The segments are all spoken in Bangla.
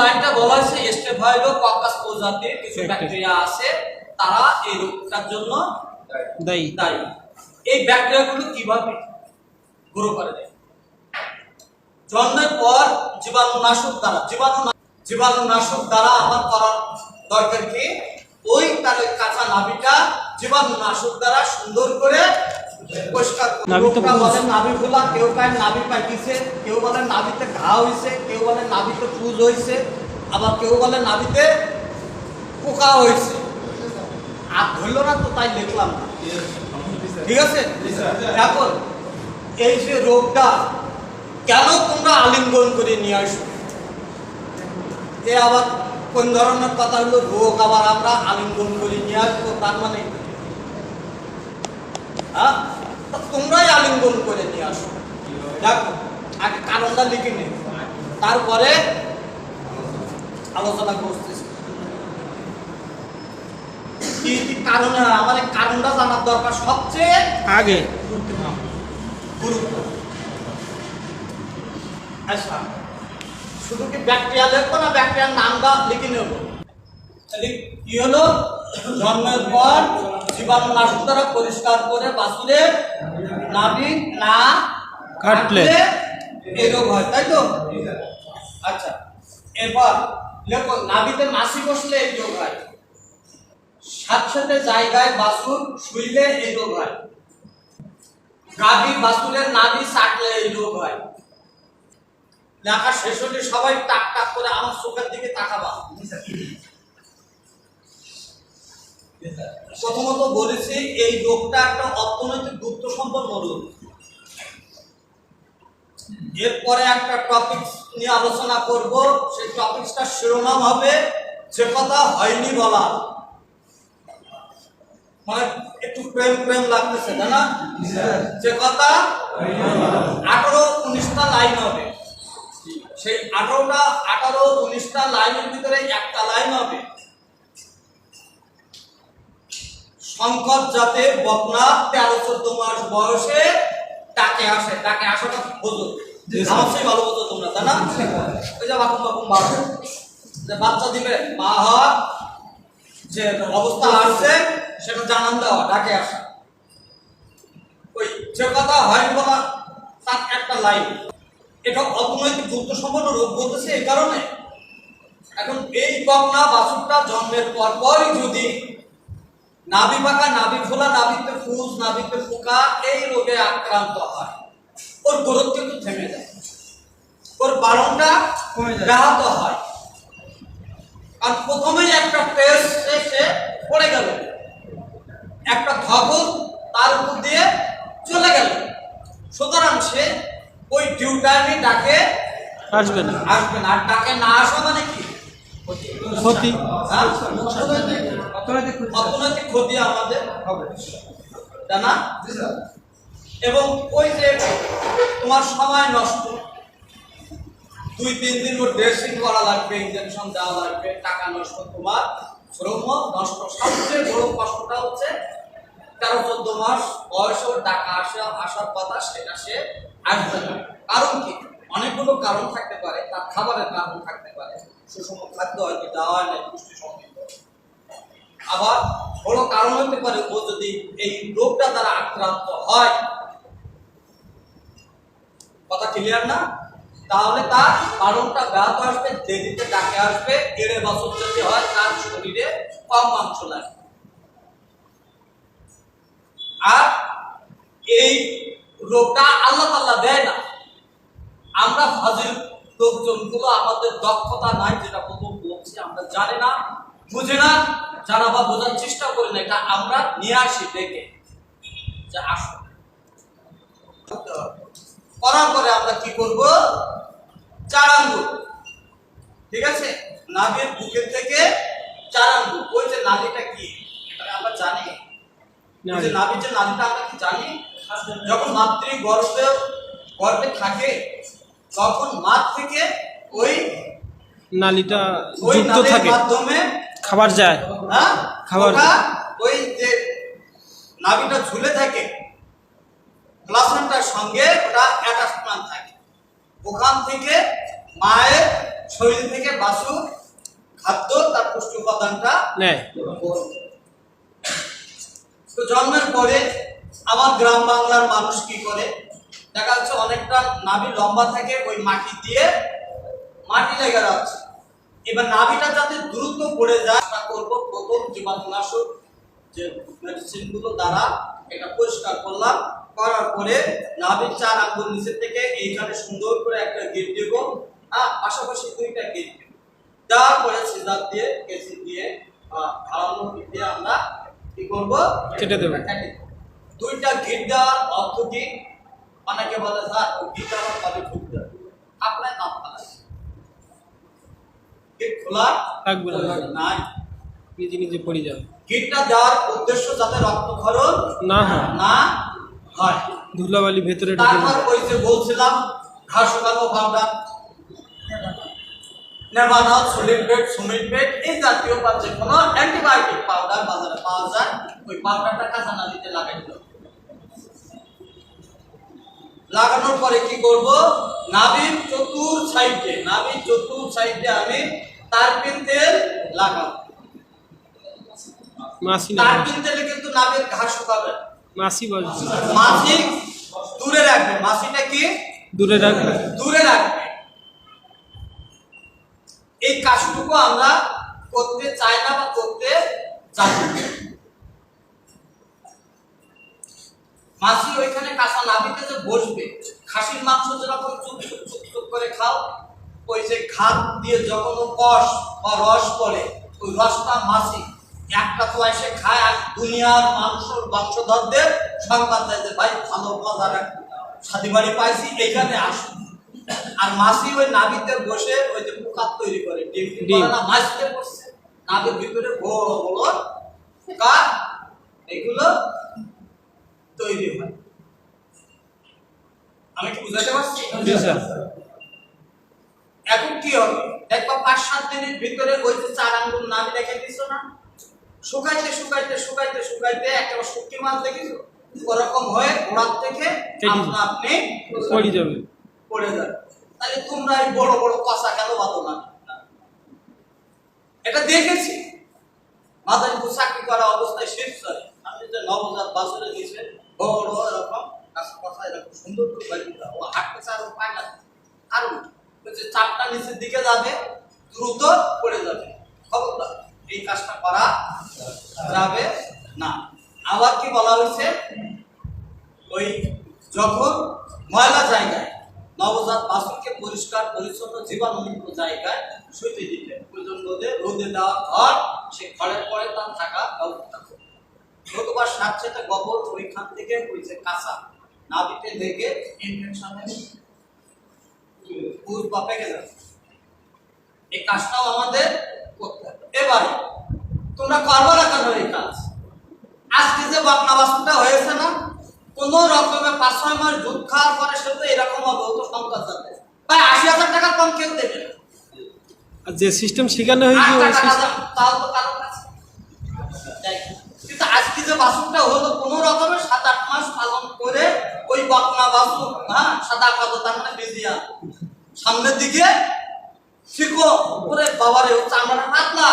লাইনটা বলা হয়েছে স্টেফাইলো ককাস প্রজাতির কিছু ব্যাকটেরিয়া আছে তারা এই রোগটার জন্য দায়ী। দায়ী। এই ব্যাকটেরিয়াগুলো কীভাবে গ্রো করে দেয়? জন্মের পর জীবাণুনাশক দ্বারা জীবাণু জীবাণুনাশক দ্বারা আমার করার দরকার কি? ওই তার কাঁচা নাভিটা জীবাণুনাশক দ্বারা সুন্দর করে। নাভি তো লোকরা নাভি খোলা কেউ কায় নাভি পাইতেছে কেউ বলে নাভিতে ঘা হইছে কেউ বলে নাভিতে পুজ হইছে আবার কেউ বলে নাভিতে পোকা হইছে। আর ধরলো না তো তাই লিখলাম না। ঠিক আছে? এখন এই যে রোগটা কেন তোমরা আলিঙ্গন করে নিয়ে আসো? এ আবার কোন ধরনের কথা হলো? রোগ আবার আমরা আলিঙ্গন করে নিয়ে আসব তার মানে হ্যাঁ? তোমরাই আলিঙ্গন করে নিয়ে আসো। দেখো আগে কারণটা লিখে নে। তারপরে আলোচনা করতেছি কি কি কারণে? এই কারণটা জানার দরকার সবচেয়ে আগে। গুরুত্ব আচ্ছা শুধু কি ব্যাকটেরিয়া লিখব না ব্যাকটেরিয়ার নামটা লিখে নেব? তাহলে কি হলো? জন্মের পর জীবাণুনাশক দ্বারা পরিষ্কার করে বাছুরের নাভি না কাটলে। এই রোগ হয় তাই তো? আচ্ছা এরপর লেখো নাভিতে মাছি বসলে এই রোগ হয়। সাথে জায়গায় বাসুর শুইলে এই রোগ হয়। গাভী বাছুরের নাভি চাটলে এই রোগ হয়। লেখা শেষ হলে সবাই টাক টাক করে আমার চোখের দিকে তাকাবা। প্রথমত বলেছি, এই রোগটা একটা অর্থনৈতিক গুরুত্ব সম্পন্ন রোগ এরপরে একটা টপিক নিয়ে আলোচনা করব। সেই টপিকসটা শিরোনাম হবে, যে কথা হয়নি বলা। মানে একটু প্রেম প্রেম লাগতেছে, তাই না? যে কথা আঠারো উনিশটা লাইন হবে। সেই আঠারোটা, আঠারো উনিশটা লাইনের ভিতরে একটা লাইন হবে। সংকট যাতে বকনা তেরো চোদ্দ মাস বয়সে ডাকে আসে তাকে আসাটা বোঝো সেই ভালো বোঝো তোমরা তাই না? ওই যে বাকুম বাকুম বাড়ো যে বাচ্চা দিবে মা হওয়া যে অবস্থা আসছে সেটা জানান দেওয়া ডাকে আসা। ওই যে কথা হয় বলা তার একটা লাইন। এটা অর্থনৈতিক গুরুত্ব সম্পন্ন রোগ বলতেছে এই কারণে। এখন এই বকনা বাছুরটা জন্মের পর পরই যদি নাভি পাকা নাভি খোলা নাভিতে ফুস নাভিতে পোকা এই রোগে আক্রান্ত হয়। ওর গ্রোথ কিন্তু থেমে যায়। ওর বারণটা কমে ব্যাহত হয়। আর প্রথমেই একটা টেস্ট সে পড়ে গেল। একটা ধকল তার উপর দিয়ে চলে গেল। সুতরাং সে ওই ডিউ টাইমে ডাকে আসবে না। আসবে না। আর ডাকে না আসা মানে কি? ক্ষতি। হ্যাঁ? অর্থনৈতিক ক্ষতি আমাদের হবে। তাই না? এবং ওই যে তোমার সময় নষ্ট দুই তিন দিন ওর ড্রেসিং করা লাগবে ইঞ্জেকশন দেওয়া লাগবে টাকা নষ্ট তোমার শ্রম নষ্ট সবচেয়ে বড় কষ্টটা হচ্ছে তেরো চোদ্দ মাস বয়স ওর টাকা আসা আসার কথা সেটা সে আসবে না। কারণ কি? অনেকগুলো কারণ থাকতে পারে তার খাবারের কারণ থাকতে পারে সুষম খাদ্য হয়তো দেওয়া হয় না পুষ্টি সমৃদ্ধ আবার বড় কারণ হতে পারে ও যদি এই রোগটা দ্বারা আক্রান্ত হয়। কথা ক্লিয়ার না? তাহলে তার কারণটা ব্যাহত আসবে দেরিতে ডাকে আসবে, এড়ে বছর যদি হয়, তার শরীরে কম মাংস লাগবে আর এই রোগটা আল্লাহ তাল্লাহ দেয় না। আমরা ফাজিল লোকজনগুলো, আমাদের দক্ষতা নাই, যেটা প্রথম বলছি, আমরা জানি না। বুঝি না? জানা বা বোঝার চেষ্টা করি না এটা আমরা নিয়ে আসি ডেকে। যে আসো। করার পরে আমরা কি করব? চার আঙ্গুল ঠিক আছে? নাভির বুকের থেকে চার আঙ্গুল ওই যে নাভিটা কি? আমরা জানি। যে নাভির যে নাভিটা আমরা কি জানি? যখন মাতৃ গর্ভে গর্ভে থাকে তখন মাত থেকে ওই নালিটা ওই যুক্ত নালীর থাকে। মাধ্যমে খাবার যায়। হ্যাঁ? খাবার- ওই যে নাভিটা ঝুলে থাকে প্লাসেন্টার সঙ্গে ওটা অ্যাটাচমেন্ট থাকে। ওখান থেকে মায়ের শরীর থেকে বাসু খাদ্য তার পুষ্টি উপাদানটা নেয়। তো জন্মের পরে আমার গ্রাম বাংলার মানুষ কি করে? দেখা যাচ্ছে অনেকটা নাভি লম্বা থাকে ওই মাটি দিয়ে মাটি লেগে যাচ্ছে এবার নাভিটা যাতে দ্রুত পড়ে যায় তা করব প্রথম জীবাণুনাশক যে মেডিসিনগুলো দ্বারা এটা পরিষ্কার করলাম। করার পরে নাভির চার আঙ্গুল নিচে থেকে এইখানে সুন্দর করে একটা গিট দেব। হ্যাঁ পাশাপাশি দুইটা গিট দেব। দেওয়ার পরে সিজার দিয়ে কেসি দিয়ে ধারালো দিয়ে আমরা কি করব? কেটে দেবো। দুইটা গিট দেওয়ার অর্থ কি অনেকে বলে স্যার গিট আমার কবে ঢুকতে হবে?" আপনার নাম গিট খোলা থাকবে না। নাই। নিজে নিজে পড়ে যাবে। গিটটা দেওয়ার উদ্দেশ্য যাতে রক্তক্ষরণ না হয়। না হয়। ধুলাবালি ভেতরে তারপর ওই যে বলছিলাম ঘাস শুকানো পাউডার বেড সুমিট বেড এই জাতীয় বা যে কোনো অ্যান্টিবায়োটিক পাউডার বাজারে পাওয়া যায়। ওই পাউডারটা কাঁচা নালিতে লাগাই দিতে হবে। লাগানোর পরে কি করব? নাভির চতুর সাইডে নাভির চতুর সাইডে আমি তারপিন তেল লাগাবো। না। তারপিন তেলে কিন্তু নাভির ঘাস শুকাবে। মাসি বলছে মাছি দূরে রাখবে। মাছিটা কি? দূরে রাখবে। দূরে রাখবে। এই কাজটুকু আমরা করতে চাই না বা করতে চাই না। মাছি ওইখানে কাঁচা নাভিতে যে বসবে খাসির মাংস যেরকম চুপ চুপ চুপ চুপ করে খাও ওই যে খাদ দিয়ে যখন কষ বা রস পড়ে ওই রসটা মাছি একটা তো এসে খায় আর দুনিয়ার মাংস বংশধরদের সংবাদ দেয় যে ভাই ভালো মজার সাথী বাড়ি পাইছি এইখানে আসুন আর মাছি ওই নাভিতে বসে ওই যে পোকা তৈরি করে ডিম। করে না মাছতে বসছে নাভির ভিতরে বড় বড় পোকা এগুলো তৈরি হয়। আমি কি বুঝাতে পারছি? এখন কি হবে? দেখবা পাঁচ সাত দিনের ভিতরে ওই যে চার আঙ্গুল নামি রেখে দিছো না? শুকাইতে শুকাইতে শুকাইতে শুকাইতে একটা শুটকি মাছ দেখিছো? ওরকম হয়ে ঘোড়ার থেকে আপনা আপনি পড়ে যাবে। পড়ে যাবে। তাহলে তোমরা এই বড় বড় কষা কেন বাঁধো না। এটা দেখেছি। মাদারীপুর চাকরি করা অবস্থায় শেষ আপনি যে নবজাত বাসরে গেছে বড় এরকম কষা এরকম সুন্দর করে বাড়ি। ও হাঁটতে চার পায় না। কারণ যে চাপটা নিচের দিকে যাবে, দ্রুত পড়ে যাবে। খবরদার, এই কাজটা করা যাবে না। আবার কি বলা হয়েছে? ওই যখন ময়লা জায়গায়, নবজাত বাসনকে পরিষ্কার, পরিচ্ছন্ন, জীবাণুমুক্ত জায়গায় শুইতে দিতে প্রয়োজন রোদে দেওয়া ঘর, সে ঘরের পরে তার থাকা নতুবা সাথে গোবর ওইখান থেকে ওই যে কাঁচা। নাভিতে লেগে ইনফেকশনে পুরুষ বা পেকে যাবে এই কাজটাও আমাদের করতে হবে। এবারে তোমরা করব না কেন এই কাজ? আজকে যে বাসনটা হয়েছে না কোন রকমের পাঁচ ছয় মাস দুধ খাওয়ার পরে সে তো এরকম হবে তো সংকট যাবে ভাই আশি হাজার টাকা কম কেউ দেবে না। আর যে সিস্টেম শেখানো হয়েছে তাও তো কারণ আজকে হলো কোন রকমের সাত আট মাস পালন করে ওই বকনা বাসন হ্যাঁ সাদা কালো তার মানে বেজিয়া সামনের দিকে শিখো, ওরে বাবারে ও চামড়াটা পাতলা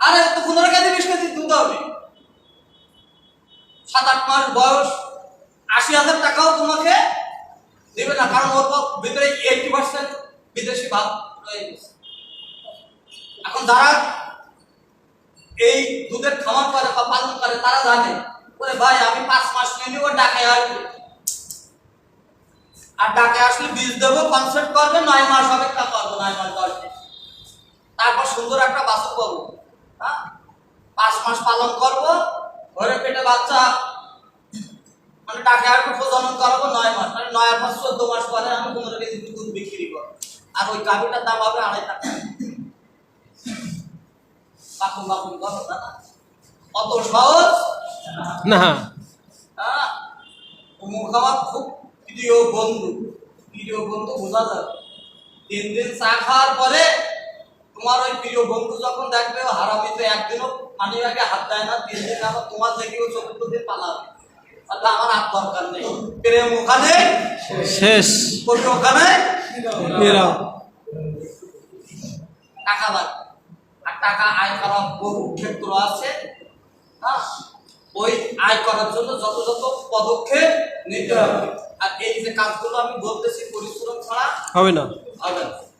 আরে তো পনেরো কেজি, বিশ কেজি দুধ হবে। সাত আট মাস বয়স, আশি হাজার টাকাও তোমাকে দেবে না, কারণ ওর ভিতরে এইটি পার্সেন্ট বিদেশি ভাব রয়ে গেছে। এখন যারা এই দুধের খামার করে বা পালন করে, তারা জানে। ওরে ভাই, আমি পাঁচ মাস নিয়ে নিব, ডাকে আসবে। আর ডাকে আসলে বীজ দেবো কনসেপ্ট করবে, নয় মাস অপেক্ষা করব, নয় মাস দশ তারপর সুন্দর একটা বাছুর পাবো। হ্যাঁ? পাঁচ মাস পালন করব ঘরে পেটে বাচ্চা মানে ডাকে আসবে, প্রজনন করাবো, নয় মাস। মানে নয় মাস, চোদ্দ মাস পরে আমি পনেরো কেজি দুধ বিক্রি করব। আর ওই গাভিটার দাম হবে আড়াই টাকা। বাকুম বাকুম করো না। অত সহজ না আমার খুব প্রিয় বন্ধু প্রিয় বন্ধু বোঝা যাবে তিন দিন চা খাওয়ার পরে তোমার ওই প্রিয় বন্ধু যখন দেখবে ও হারামিতে একদিনও পানি ব্যাগে হাত দেয় না তিন দিন আবার তোমার থেকে ও চতুর্থ দিন পালাবে তাহলে আমার হাত দরকার নেই প্রেম ওখানে? শেষ ওখানে টাকা লাগবে। টাকা আয় করা বহু ক্ষেত্র আছে। হ্যাঁ? ওই আয় করার জন্য যত যত পদক্ষেপ নিতে হবে। আর এই যে কাজগুলো আমি বলতেছি পরিশ্রম ছাড়া হবে না। হবে না।